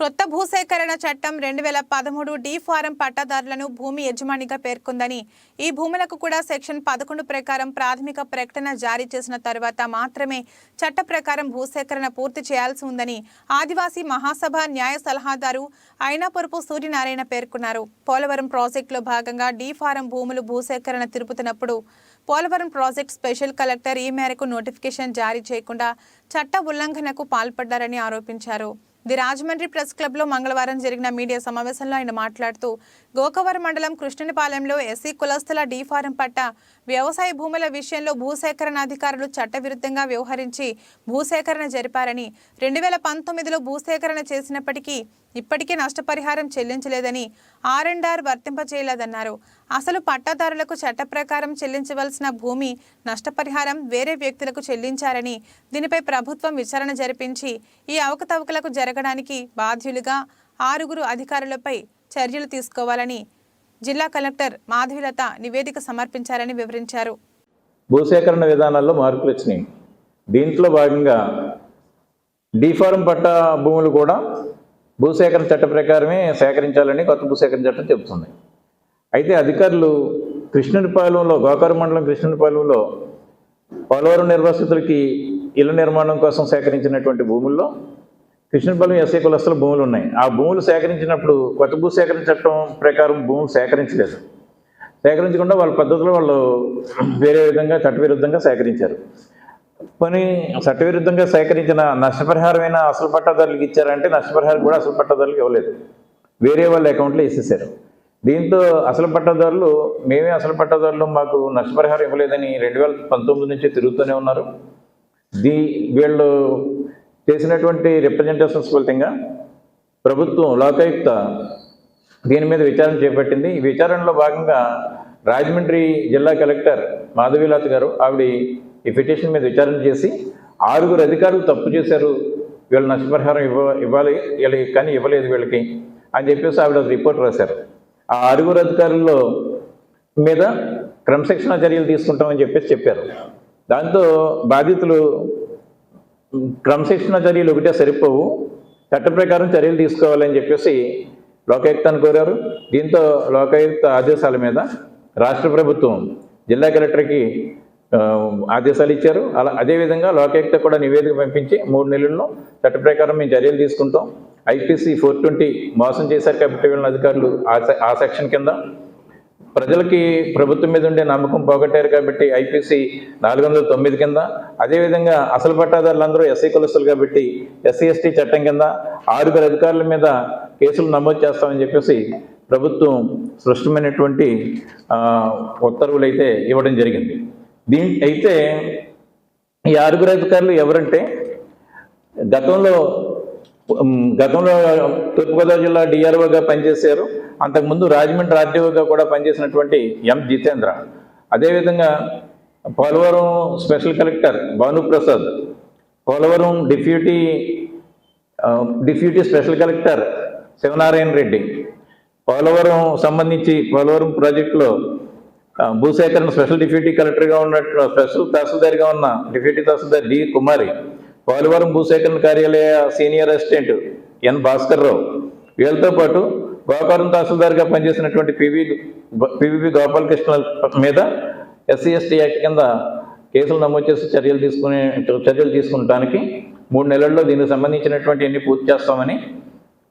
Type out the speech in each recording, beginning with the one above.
క్రొత్త భూసేకరణ చట్టం రెండు వేల పదమూడు డి ఫారం పట్టాదారులను భూమి యజమానిగా పేర్కొందని ఈ భూములకు కూడా సెక్షన్ పదకొండు ప్రకారం ప్రాథమిక ప్రకటన జారీ చేసిన తర్వాత మాత్రమే చట్ట ప్రకారం భూసేకరణ పూర్తి చేయాల్సి ఉందని ఆదివాసీ మహాసభ న్యాయ సలహాదారు అయినాపురపు సూర్యనారాయణ పేర్కొన్నారు. పోలవరం ప్రాజెక్టులో భాగంగా డి ఫారం భూములు భూసేకరణ తిరుపుతున్నప్పుడు పోలవరం ప్రాజెక్ట్ స్పెషల్ కలెక్టర్ ఈ మేరకు నోటిఫికేషన్ జారీ చేయకుండా చట్ట ఉల్లంఘనకు పాల్పడ్డారని ఆరోపించారు. ది రాజమండ్రి ప్రెస్ క్లబ్లో మంగళవారం జరిగిన మీడియా సమావేశంలో ఆయన మాట్లాడుతూ గోకవరం మండలం కృష్ణునిపాలెంలో ఎస్సీ కులస్తుల డీఫారం పట్ట వ్యవసాయ భూముల విషయంలో భూసేకరణ అధికారులు చట్టవిరుద్ధంగా వ్యవహరించి భూసేకరణ జరిపారని రెండు వేల పంతొమ్మిదిలో భూసేకరణ చేసినప్పటికీ ఇప్పటికీ నష్టపరిహారం చెల్లించలేదని ఆర్ అండ్ ఆర్ వర్తింపచేయలేదన్నారు. అసలు పట్టాదారులకు చట్ట ప్రకారం చెల్లించవలసిన భూమి నష్టపరిహారం వేరే వ్యక్తులకు చెల్లించారని దీనిపై ప్రభుత్వం విచారణ జరిపించి ఈ అవకతవకలకు జరగడానికి బాధ్యులుగా ఆరుగురు అధికారులపై చర్యలు తీసుకోవాలని జిల్లా కలెక్టర్ మాధవిలత నివేదిక సమర్పించారని వివరించారు. భూసేకరణ విధానాల్లో మార్పులు వచ్చినాయి. దీంట్లో భాగంగా డిఫారం పట్ట భూములు కూడా భూసేకరణ చట్ట ప్రకారమే సేకరించాలని కొత్త భూసేకరణ చట్టం చెబుతుంది. అయితే అధికారులు కృష్ణునిపాలెంలో గోకారు మండలం కృష్ణునిపాలెంలో పోలవరం నిర్వాసితులకి ఇళ్ళ నిర్మాణం కోసం సేకరించినటువంటి భూముల్లో కృష్ణపాలెం ఎస్ఐ కులస్తుల భూములు ఉన్నాయి. ఆ భూములు సేకరించినప్పుడు కొత్త భూ సేకరణ చట్టం ప్రకారం భూములు సేకరించలేదు. సేకరించకుండా వాళ్ళ పద్ధతిలో వాళ్ళు వేరే విధంగా చట్టవిరుద్ధంగా సేకరించారు. పోనీ చట్టవిరుద్ధంగా సేకరించిన నష్టపరిహారమైన అసలు పట్టాదారులకు ఇచ్చారంటే నష్టపరిహారం కూడా అసలు పట్టాదారులకు ఇవ్వలేదు. వేరే వాళ్ళ అకౌంట్లో వేసేసారు. దీంతో అసలు పట్టాదారులు మేమే అసలు పట్టాదారులు మాకు నష్టపరిహారం ఇవ్వలేదని రెండు వేల పంతొమ్మిది నుంచి తిరుగుతూనే ఉన్నారు. దీ వీళ్ళు చేసినటువంటి రిప్రజెంటేషన్స్ ఫలితంగా ప్రభుత్వం లోకాయుక్త దీని మీద విచారణ చేపట్టింది. ఈ విచారణలో భాగంగా రాజమండ్రి జిల్లా కలెక్టర్ మాధవీలాత్ గారు ఆవిడ ఈ పిటిషన్ మీద విచారణ చేసి ఆరుగురు అధికారులు తప్పు చేశారు. వీళ్ళు నష్టపరిహారం ఇవ్వ ఇవ్వాలి వీళ్ళకి కానీ ఇవ్వలేదు వీళ్ళకి అని చెప్పేసి ఆవిడ రిపోర్ట్ రాశారు. ఆ ఆరుగురు అధికారుల్లో మీద క్రమశిక్షణ చర్యలు తీసుకుంటామని చెప్పేసి చెప్పారు. దాంతో బాధితులు క్రమశిక్షణ చర్యలు ఒకటే సరిపోవు. చట్ట ప్రకారం చర్యలు తీసుకోవాలని చెప్పేసి లోకాయుక్తాన్ని కోరారు. దీంతో లోకాయుక్త ఆదేశాల మీద రాష్ట్ర ప్రభుత్వం జిల్లా కలెక్టర్కి ఆదేశాలు ఇచ్చారు. అలా అదేవిధంగా లోకాయుక్త కూడా నివేదిక పంపించి మూడు నెలల్లో చట్ట ప్రకారం మేము చర్యలు తీసుకుంటాం. ఐపీసీ ఫోర్ ట్వంటీ మోసం చేశారు కాబట్టి వీళ్ళ అధికారులు ఆ సెక్షన్ కింద. ప్రజలకి ప్రభుత్వం మీద ఉండే నమ్మకం పోగొట్టారు కాబట్టి ఐపీసీ నాలుగు వందల తొమ్మిది కింద అదేవిధంగా అసలు పట్టాదారులందరూ ఎస్సీ కులస్తులు కాబట్టి ఎస్సీ ఎస్టీ చట్టం కింద ఆరుగురు అధికారుల మీద కేసులు నమోదు చేస్తామని చెప్పేసి ప్రభుత్వం స్పష్టమైనటువంటి ఉత్తర్వులు అయితే ఇవ్వడం జరిగింది. దీని అయితే ఈ ఆరుగురు అధికారులు ఎవరంటే గతంలో గతంలో తూర్పుగోదావరి జిల్లా డిఆర్ఓగా పనిచేశారు. అంతకుముందు రాజమండ్రి ఆర్డీఓగా కూడా పనిచేసినటువంటి ఎం జితేంద్ర. అదేవిధంగా Polavaram special collector Bhanuprasad Polavaram deputy deputy special collector Sivanarayana Reddy Polavaram సంబంధించి పోలవరం ప్రాజెక్టులో భూసేకరణ స్పెషల్ డిప్యూటీ కలెక్టర్గా ఉన్నట్టు స్పెషల్ తహసీల్దార్గా ఉన్న డిప్యూటీ తహసీల్దార్ డి కుమారి పోలవరం భూసేకరణ కార్యాలయ senior assistant N Bhaskar Rao వీళ్ళతో పాటు గోకారం తహసీల్దార్గా పనిచేసినటువంటి పివి పివిపి గోపాలకృష్ణ మీద ఎస్సీ ఎస్టీ యాక్ట్ కింద కేసులు నమోదు చేసి చర్యలు తీసుకునే చర్యలు తీసుకుంటానికి మూడు నెలల్లో దీనికి సంబంధించినటువంటి అన్ని పూర్తి చేస్తామని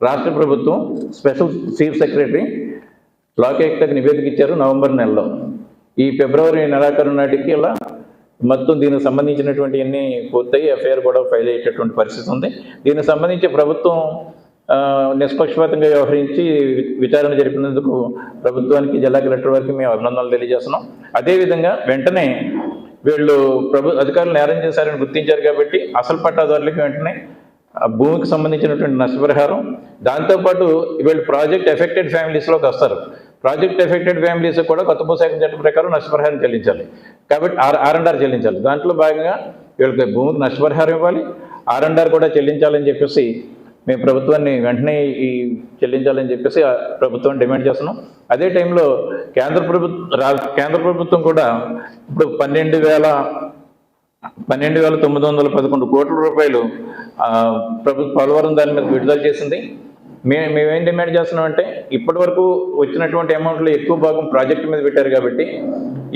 రాష్ట్ర ప్రభుత్వం స్పెషల్ చీఫ్ సెక్రటరీ లోకాయుక్తకు నివేదిక ఇచ్చారు నవంబర్ నెలలో. ఈ ఫిబ్రవరి నెలాఖరు నాటికి ఇలా మొత్తం దీనికి సంబంధించినటువంటి అన్ని పూర్తయి ఎఫ్ఐఆర్ కూడా ఫైల్ అయ్యేటటువంటి పరిస్థితి ఉంది. దీనికి సంబంధించి ప్రభుత్వం నిష్పక్షపాతంగా వ్యవహరించి విచారణ జరిపినందుకు ప్రభుత్వానికి జిల్లా కలెక్టర్ వారికి మేము అభినందనలు తెలియజేస్తున్నాం. అదేవిధంగా వెంటనే వీళ్ళు ప్రభు అధికారులు నేరం చేశారని గుర్తించారు కాబట్టి అసలు పట్టాదారులకి వెంటనే భూమికి సంబంధించినటువంటి నష్టపరిహారం. దాంతోపాటు వీళ్ళు ప్రాజెక్ట్ ఎఫెక్టెడ్ ఫ్యామిలీస్లోకి వస్తారు. ప్రాజెక్ట్ ఎఫెక్టెడ్ ఫ్యామిలీస్ కూడా కొత్త భూసేకరణ చట్టం ప్రకారం నష్టపరిహారం చెల్లించాలి. కాబట్టి ఆర్ ఆర్ అండ్ ఆర్ చెల్లించాలి. దాంట్లో భాగంగా వీళ్ళకి భూమికి నష్టపరిహారం ఇవ్వాలి. ఆర్ అండ్ ఆర్ కూడా చెల్లించాలని చెప్పేసి మేము ప్రభుత్వాన్ని వెంటనే ఈ చెల్లించాలని చెప్పేసి ప్రభుత్వం డిమాండ్ చేస్తున్నాం. అదే టైంలో కేంద్ర ప్రభుత్వం రా కేంద్ర ప్రభుత్వం కూడా ఇప్పుడు పన్నెండు వేల పన్నెండు వేల తొమ్మిది వందల పదకొండు కోట్ల రూపాయలు ప్రభుత్వ పోలవరం దాని మీద విడుదల చేసింది. మే మేమేం డిమాండ్ చేస్తున్నామంటే ఇప్పటి వరకు వచ్చినటువంటి అమౌంట్లో ఎక్కువ భాగం ప్రాజెక్టు మీద పెట్టారు కాబట్టి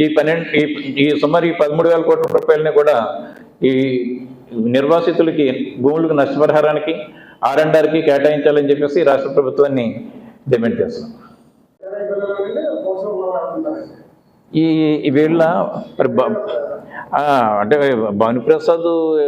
ఈ పన్నెండు ఈ ఈ సుమారు ఈ పదమూడు వేల కోట్ల రూపాయలని కూడా ఈ నిర్వాసితులకి భూములకు నష్టపరిహారానికి ఆర్ కేటాయించాలని చెప్పేసి రాష్ట్ర ప్రభుత్వాన్ని డిమాండ్ చేస్తున్నాం. ఈ వీళ్ళ అంటే భానుప్రసాద్